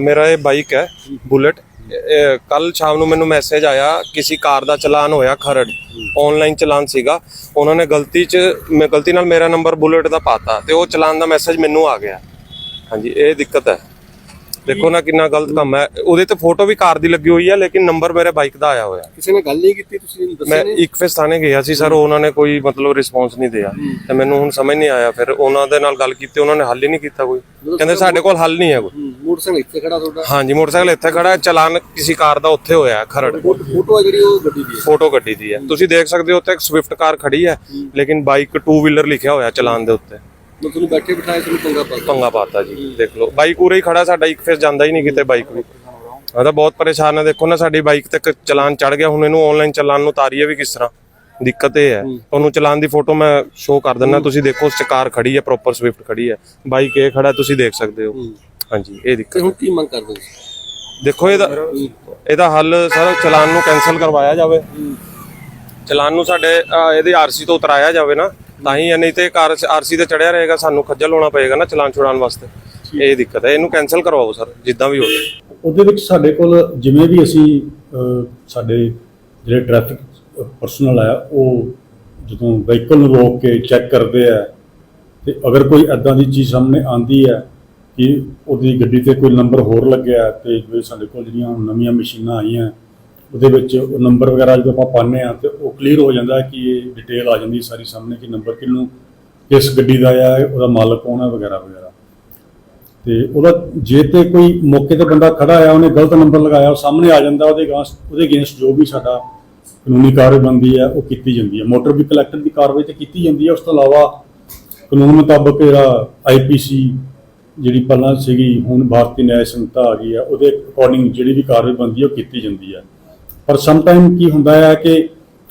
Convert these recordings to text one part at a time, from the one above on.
ਮੇਰਾ ਇਹ ਬਾਈਕ ਹੈ, ਬੁਲਟ। ਕੱਲ ਸ਼ਾਮ ਨੂੰ ਮੈਨੂੰ ਮੈਸੇਜ ਆਇਆ, ਕਿਸੇ ਕਾਰ ਦਾ ਚਲਾਨ ਹੋਇਆ ਖਰੜ। ਆਨਲਾਈਨ ਚਲਾਨ ਸੀਗਾ। ਉਹਨਾਂ ਨੇ ਗਲਤੀ ਚ, ਮੈਂ ਗਲਤੀ ਨਾਲ ਮੇਰਾ ਨੰਬਰ ਬੁਲਟ ਦਾ ਪਾਤਾ ਤੇ ਉਹ ਚਲਾਨ ਦਾ ਮੈਸੇਜ ਮੈਨੂੰ ਆ ਗਿਆ। ਹਾਂਜੀ, ਇਹ ਦਿੱਕਤ ਹੈ। ਦੇਖੋ ਨਾ ਕਿੰਨਾ ਗਲਤ ਕੰਮ ਹੈ। ਉਹਦੇ ਤੇ ਫੋਟੋ ਵੀ ਕਾਰ ਦੀ ਲੱਗੀ ਹੋਈ ਹੈ ਲੇਕਿਨ ਨੰਬਰ ਮੇਰੇ ਬਾਈਕ ਦਾ ਆਇਆ ਹੋਇਆ। ਕਿਸੇ ਨੇ ਗੱਲ ਨਹੀਂ ਕੀਤੀ ਤੁਸੀਂ ਮੈਂ ਦੱਸਿਆ ਨਹੀਂ? ਇੱਕ ਫੇਸ ਥਾਣੇ ਗਿਆ ਸੀ ਸਰ ਉਹਨਾਂ ਨੇ ਕੋਈ ਮਤਲਬ ਰਿਸਪੌਂਸ ਨਹੀਂ ਦਿਆ। ਤੇ ਮੈਨੂੰ ਹੁਣ ਸਮਝ ਨਹੀਂ ਆਇਆ। ਫਿਰ ਉਹਨਾਂ ਦੇ ਨਾਲ ਗੱਲ ਕੀਤੀ ਉਹਨਾਂ ਨੇ ਹੱਲ ਹੀ ਨਹੀਂ ਕੀਤਾ ਕੋਈ। ਕਹਿੰਦੇ ਸਾਡੇ ਕੋਲ ਹੱਲ ਨਹੀਂ ਹੈ ਕੋਈ। ਹੂੰ, ਮੋਟਰਸਾਈਕਲ ਇੱਥੇ ਖੜਾ ਤੁਹਾਡਾ? ਹਾਂਜੀ ਮੋਟਰਸਾਈਕਲ ਇੱਥੇ ਖੜਾ ਹੈ ਚਲਾਨ ਕਿਸੇ ਕਾਰ ਦਾ ਉੱਥੇ ਹੋਇਆ ਹੈ, ਖਰੜ। ਫੋਟੋ ਆ ਜਿਹੜੀ ਉਹ ਗੱਡੀ ਦੀ ਹੈ? ਫੋਟੋ ਗੱਡੀ ਦੀ ਹੈ। ਤੁਸੀਂ ਦੇਖ ਸਕਦੇ ਹੋ ਉੱਥੇ ਇੱਕ ਸਵਿਫਟ ਕਾਰ ਖੜੀ ਹੈ ਲੇਕਿਨ ਬਾਈਕ ਟੂ ਵੀਲਰ ਲਿਖਿਆ ਹੋਇਆ ਚਲਾਨ ਦੇ ਉੱਤੇ। ਮੈਂ ਤੁਹਾਨੂੰ ਬੈਠੇ ਬਿਠਾਏ ਤੁਹਾਨੂੰ ਪੰਗਾ ਪਾ ਪੰਗਾ ਪਾਤਾ ਜੀ ਦੇਖ ਲਓ। ਬਾਈਕ ਉਰੇ ਹੀ ਖੜਾ ਸਾਡਾ ਇੱਕ ਫੇਸ ਜਾਂਦਾ ਹੀ ਨਹੀਂ ਕਿਤੇ ਬਾਈਕ ਵੀ। ਮੈਂ ਤਾਂ ਬਹੁਤ ਪਰੇਸ਼ਾਨ ਹਾਂ ਦੇਖੋ ਨਾ ਸਾਡੀ ਬਾਈਕ ਤੇ ਚਲਾਨ ਚੜ ਗਿਆ ਹੁਣ ਇਹਨੂੰ ਆਨਲਾਈਨ ਚਲਾਨ ਨੂੰ ਉਤਾਰੀਏ ਵੀ ਕਿਸ ਤਰ੍ਹਾਂ। ਦਿੱਕਤ ਇਹ ਹੈ। ਤੁਹਾਨੂੰ ਚਲਾਨ ਦੀ ਫੋਟੋ ਮੈਂ ਸ਼ੋਅ ਕਰ ਦਿੰਦਾ ਤੁਸੀਂ ਦੇਖੋ ਉਸ 'ਚ ਕਾਰ ਖੜੀ ਹੈ ਪ੍ਰੋਪਰ ਸਵਿਫਟ ਖੜੀ ਹੈ। ਬਾਈਕ ਇਹ ਖੜਾ ਤੁਸੀਂ ਦੇਖ ਸਕਦੇ ਹੋ। ਹਾਂਜੀ ਇਹ ਦਿੱਕਤ ਹੁਣ ਕੀ ਮੰਗ ਕਰਦੇ ਦੇਖੋ ਇਹਦਾ ਇਹਦਾ ਹੱਲ ਸਰ ਚਲਾਨ ਨੂੰ ਕੈਨਸਲ ਕਰਵਾਇਆ ਜਾਵੇ। ਚਲਾਨ ਨੂੰ ਸਾਡੇ ਇਹਦੀ ਆਰਸੀ ਤੋਂ ਉਤਰਾਇਆ ਜਾਵੇ ਨਾ। ਤਾਂ ਹੀ ਹੈ, ਨਹੀਂ ਤੇ ਕਾਰ ਆਰਸੀ ਤੇ ਚੜਿਆ ਰਹੇਗਾ ਸਾਨੂੰ ਖੱਜਲ ਹੋਣਾ ਪਏਗਾ ਨਾ ਚਲਾਨ ਛੁਡਾਉਣ ਵਾਸਤੇ। ਇਹ ਦਿੱਕਤ ਹੈ ਇਹਨੂੰ ਕੈਨਸਲ ਕਰਵਾਓ ਸਰ ਜਿੱਦਾਂ ਵੀ ਹੋਵੇ। ਉਹਦੇ ਵਿੱਚ ਸਾਡੇ ਕੋਲ ਜਿਵੇਂ ਵੀ ਅਸੀਂ ਸਾਡੇ ਜਿਹੜੇ ਟ੍ਰੈਫਿਕ ਪਰਸਨਲ ਆ ਉਹ ਜਦੋਂ ਵਹੀਕਲ ਨੂੰ ਰੋਕ ਕੇ ਚੈੱਕ ਕਰਦੇ ਆ ਤੇ ਅਗਰ ਕੋਈ ਐਦਾਂ ਦੀ ਚੀਜ਼ ਸਾਹਮਣੇ ਆਂਦੀ ਹੈ ਕਿ ਉਹਦੀ ਗੱਡੀ ਤੇ ਕੋਈ ਨੰਬਰ ਹੋਰ ਲੱਗਿਆ ਤੇ ਜਿਵੇਂ ਸਾਡੇ ਕੋਲ ਜਿਹੜੀਆਂ ਨਵੀਆਂ ਮਸ਼ੀਨਾਂ ਆਈਆਂ ਉਹਦੇ ਵਿੱਚ ਉਹ ਨੰਬਰ ਵਗੈਰਾ ਜਦੋਂ ਆਪਾਂ ਪਾਉਂਦੇ ਆ ਤੇ ਉਹ ਕਲੀਅਰ ਹੋ ਜਾਂਦਾ ਕਿ ਇਹ ਡਿਟੇਲ ਆ ਜਾਂਦੀ ਸਾਰੀ ਸਾਹਮਣੇ ਕਿ ਨੰਬਰ ਕਿਹਨੂੰ, ਕਿਸ ਗੱਡੀ ਦਾ ਆ, ਉਹਦਾ ਮਾਲਕ ਕੌਣ ਹੈ ਵਗੈਰਾ ਵਗੈਰਾ। ਤੇ ਉਹਦਾ ਜੇ ਤੇ ਕੋਈ ਮੌਕੇ ਤੇ ਬੰਦਾ ਖੜਾ ਆ, ਉਹਨੇ ਗਲਤ ਨੰਬਰ ਲਗਾਇਆ, ਉਹ ਸਾਹਮਣੇ ਆ ਜਾਂਦਾ, ਉਹਦੇ ਅਗਾਂਸਟ ਉਹਦੇ ਅਗੇਂਸਟ ਜੋ ਵੀ ਸਾਡਾ ਕਾਨੂੰਨੀ ਕਾਰਵਾਈ ਬਣਦੀ ਹੈ ਉਹ ਕੀਤੀ ਜਾਂਦੀ ਹੈ ਮੋਟਰ ਵੀ ਕਲੈਕਟਰ ਦੀ ਕਾਰਵਾਈ ਤੇ ਕੀਤੀ ਜਾਂਦੀ ਹੈ ਉਸ ਤੋਂ ਇਲਾਵਾ ਕਾਨੂੰਨ ਮੁਤਾਬਕ ਜਿਹੜਾ ਆਈਪੀਸੀ ਜਿਹੜੀ ਪਹਿਲਾਂ ਸੀਗੀ, ਹੁਣ ਭਾਰਤੀ ਨਿਆਂ ਸੰਹਿਤਾ ਆ ਗਈ ਆ, ਉਹਦੇ ਅਕੋਰਡਿੰਗ ਜਿਹੜੀ ਵੀ ਕਾਰਵਾਈ ਬੰਦੀ ਉਹ ਕੀਤੀ ਜਾਂਦੀ ਹੈ ਪਰ ਸਮ ਟਾਈਮ ਕੀ ਹੁੰਦਾ ਹੈ ਕਿ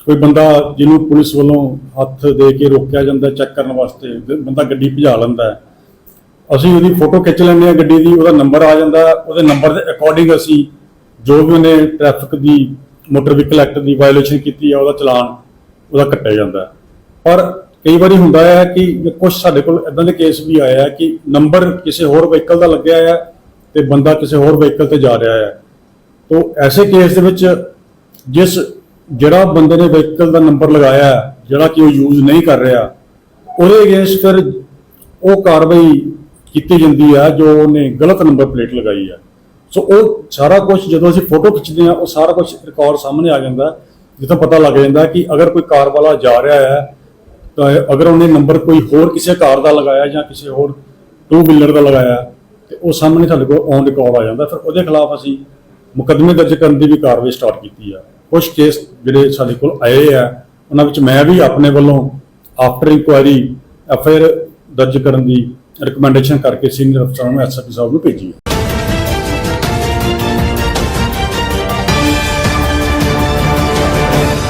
ਕੋਈ ਬੰਦਾ ਜਿਹਨੂੰ ਪੁਲਿਸ ਵੱਲੋਂ ਹੱਥ ਦੇ ਕੇ ਰੋਕਿਆ ਜਾਂਦਾ ਚੈੱਕ ਕਰਨ ਵਾਸਤੇ ਬੰਦਾ ਗੱਡੀ ਭਜਾ ਲੈਂਦਾ ਹੈ। ਅਸੀਂ ਉਹਦੀ ਫੋਟੋ ਖਿੱਚ ਲੈਂਦੇ ਹਾਂ ਗੱਡੀ ਦੀ, ਉਹਦਾ ਨੰਬਰ ਆ ਜਾਂਦਾ ਉਹਦੇ ਨੰਬਰ ਦੇ ਅਕੋਰਡਿੰਗ ਅਸੀਂ ਜੋ ਵੀ ਉਹਨੇ ਟ੍ਰੈਫਿਕ ਦੀ ਮੋਟਰ ਵਹੀਕਲ ਐਕਟ ਦੀ ਵਾਇਓਲੇਸ਼ਨ ਕੀਤੀ ਹੈ ਉਹਦਾ ਚਲਾਨ ਉਹਦਾ ਕੱਟਿਆ ਜਾਂਦਾ ਪਰ ਕਈ ਵਾਰੀ ਹੁੰਦਾ ਹੈ ਕਿ ਕੁਝ ਸਾਡੇ ਕੋਲ ਇਦਾਂ ਦੇ ਕੇਸ ਵੀ ਆਏ ਆ ਕਿ ਨੰਬਰ ਕਿਸੇ ਹੋਰ ਵਹੀਕਲ ਦਾ ਲੱਗਿਆ ਹੈ ਤੇ ਬੰਦਾ ਕਿਸੇ ਹੋਰ ਵਹੀਕਲ ਤੇ ਜਾ ਰਿਹਾ ਹੈ ਤੋ ਐਸੇ ਕੇਸ ਦੇ ਵਿੱਚ ਜਿਸ ਜਿਹੜਾ ਬੰਦੇ ਨੇ ਵਹੀਕਲ ਦਾ ਨੰਬਰ ਲਗਾਇਆ ਜਿਹੜਾ ਕਿ ਉਹ ਯੂਜ਼ ਨਹੀਂ ਕਰ ਰਿਹਾ, ਉਹਦੇ ਅਗੇਂਸਟ ਫਿਰ ਉਹ ਕਾਰਵਾਈ ਕੀਤੀ ਜਾਂਦੀ ਹੈ ਜੋ ਉਹਨੇ ਗਲਤ ਨੰਬਰ ਪਲੇਟ ਲਗਾਈ ਹੈ ਸੋ ਉਹ ਸਾਰਾ ਕੁਝ ਜਦੋਂ ਅਸੀਂ ਫੋਟੋ ਖਿੱਚਦੇ ਹਾਂ, ਉਹ ਸਾਰਾ ਕੁਝ ਰਿਕਾਰਡ ਸਾਹਮਣੇ ਆ ਜਾਂਦਾ ਜਿੱਥੋਂ ਪਤਾ ਲੱਗ ਜਾਂਦਾ ਕਿ ਅਗਰ ਕੋਈ ਕਾਰ ਵਾਲਾ ਜਾ ਰਿਹਾ ਹੈ, ਤਾਂ ਅਗਰ ਉਹਨੇ ਨੰਬਰ ਕੋਈ ਹੋਰ ਕਿਸੇ ਕਾਰ ਦਾ ਲਗਾਇਆ ਜਾਂ ਕਿਸੇ ਹੋਰ ਟੂ ਵੀਲਰ ਦਾ ਲਗਾਇਆ, ਤੇ ਉਹ ਸਾਹਮਣੇ ਸਾਡੇ ਕੋਲ ਔਨ ਰਿਕਾਰਡ ਆ ਜਾਂਦਾ ਫਿਰ ਉਹਦੇ ਖਿਲਾਫ ਅਸੀਂ ਮੁਕੱਦਮੇ ਦਰਜ ਕਰਨ ਦੀ ਵੀ ਕਾਰਵਾਈ ਸਟਾਰਟ ਕੀਤੀ ਆ। ਕੁਝ ਕੇਸ ਜਿਹੜੇ ਸਾਡੇ ਕੋਲ ਆਏ ਆ, ਉਹਨਾਂ ਵਿੱਚ ਮੈਂ ਵੀ ਆਪਣੇ ਵੱਲੋਂ after inquiry F I R ਦਰਜ ਕਰਨ ਦੀ ਰਿਕਮੈਂਡੇਸ਼ਨ ਕਰਕੇ ਸੀਨੀਅਰ ਅਫਸਰਾਂ ਨੂੰ ਐਸਐਪੀ ਸਾਹਿਬ ਨੂੰ ਭੇਜੀ ਹੈ।